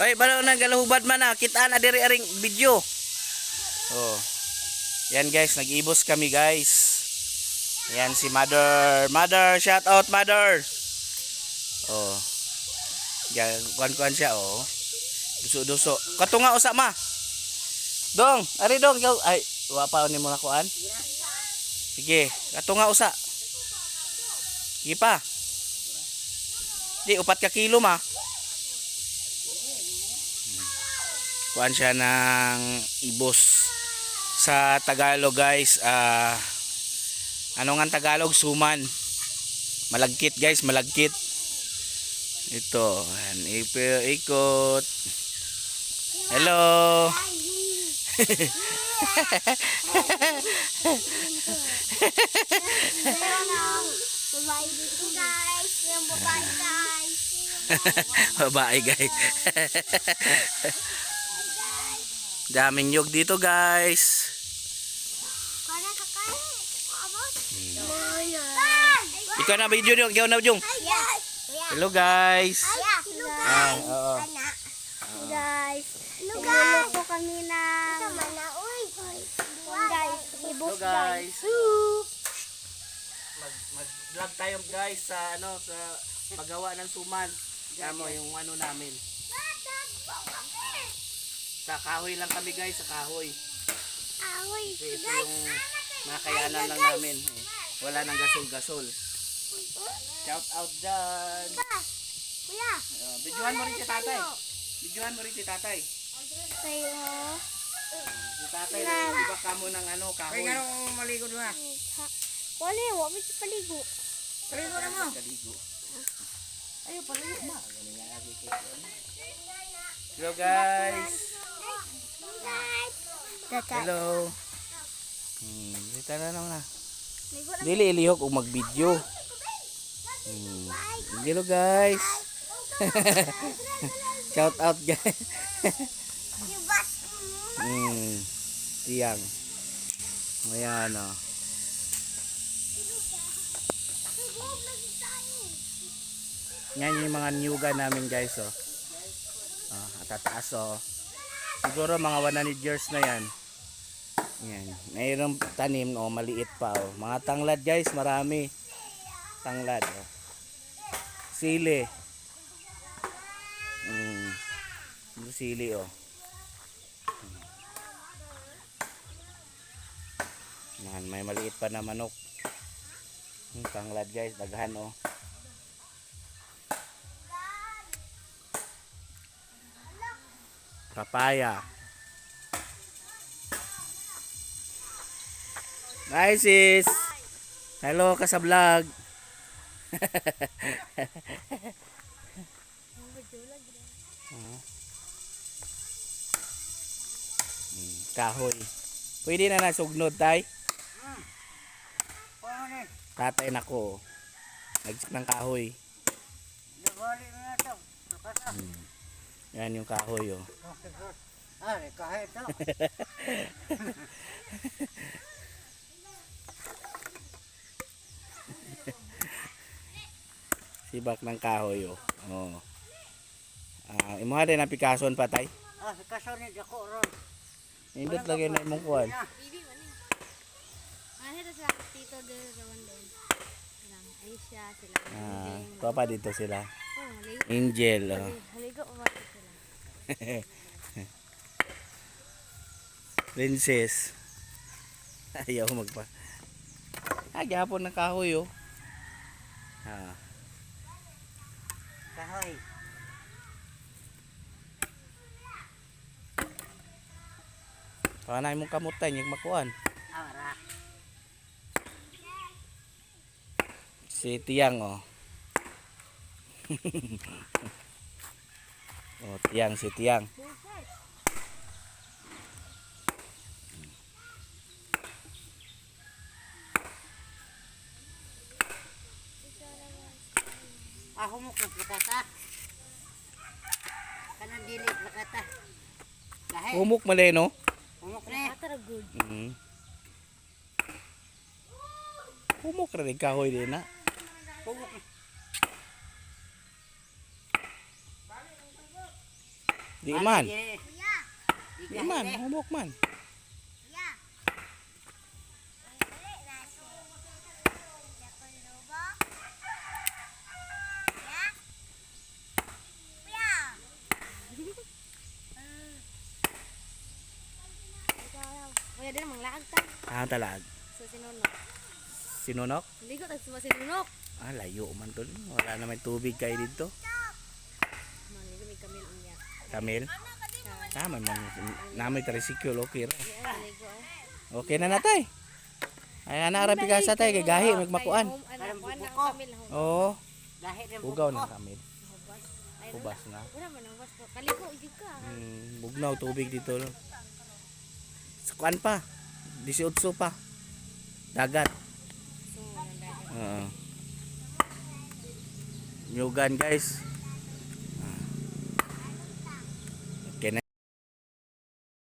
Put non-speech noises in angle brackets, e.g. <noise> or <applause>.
Oy, balo na galahubad man na. Kita na diri aring video. Oh. Yan guys, nag-ibos kami guys. Yan si Mother. Mother, shout out Mother. Oh. Yan, kuan-kuan siya oh. Duso-duso. Katunga usa ma. Dong, ari dong, ikaw ay wa pa ni mo na kuan. Sige, katunga usa. Sige pa. Di upat ka kilo ma. Kuan siya ng ibos sa Tagalog guys ah ano nga Tagalog? Suman. Malagkit guys malagkit. Ito ipi- ikot. Hello. Dito guys. <laughs> Babae guys. <laughs> guys daming nyug dito guys. Abot. ikaw na video nyo ikaw na yung Yes. hello guys Yes. ah, oo. Guys. Hello guys. po kami ng. Guys, ibos Hello, guys. guys. Mag mag vlog tayo guys sa ano sa paggawa ng suman mo yung ano namin sa kahoy lang kami guys sa kahoy Aoy. kasi ito yung mga kayanan lang namin eh. wala nang gasol gasol shout out dyan Kuya. uh, videohan mo rin si tatay videohan mo rin si tatay Kayo. si tatay nagsiba ka mo ng ano kahoy Kaya nga maligo doon. Wala yung wala si paligo. Maligo na mo. kaligo ayaw pala ma Ganun nga lagi. Hello guys hello hmm, dito na naman na Ligo na. Dili ilihok og mag-video. Hmm. Hello guys. <laughs> Shout out guys. Hmm. Tiyang. Ayan oh. Yan yung mga nyuga namin guys oh. Ah, tataas oh. Siguro mga 100 years na yan. Yan. Mayroong tanim oh, maliit pa oh. Mga tanglad guys, marami. Tanglad oh. Sili. Mm. Sili oh. Yan, may maliit pa na manok. Yung tanglad guys, daghan oh. Papaya. Hi sis. Hello ka sa vlog. Hmm, <laughs> Kahoy. Pwede na nasugnod tay. Tatay nako. Nagsik ng kahoy. Nabali Yan yung kahoy oh. Ah, kahit ito. <laughs> Sibak ng kahoy oh. Oh. Ah, imuha din ang pikason patay. Ah, sa kaso ni Dako ron. Indot lagi na imong kuan. Bibi man ni. Mahir sa tito de Rowan doon. Aisha sila. Ah, papa dito sila. Oh. Angel oh. Haligo pa ba sila? <laughs> Princess. <laughs> Ayaw magpa. Ah, gihapon ng kahoy oh. Ah, Kahoy. kanay mong kamutan yung makuan. Ara. Si Tiang oh. <laughs> oh, Tiang si Tiang. Ah, humok na plakata. Kanang dili plakata. Lahi. Humok malay no? Humok na. Atara good. Mm. Humok ra rin kahoy din na. Humok na. Di man. Di man, humok man. Kuya din manglaag ta. Ah, talag. So sinunok. Sinunok? Ligo ta sa sinunok. Ah, layo man to. Wala na may tubig kayo dito. Manligo mi kamil unya. Kamil? Tama man. Namoy tricycle, okay ra. Okay na natay. Ay, ana ara pigasa tay kay gahi magmakuan. Oo, buko. na kamil. Ubas na. wala man ang ubas ko. Kaliko gyud ka. Hmm, bugnaw tubig dito. kuan pa. 18 pa. Dagat. Oo. Nyugan guys.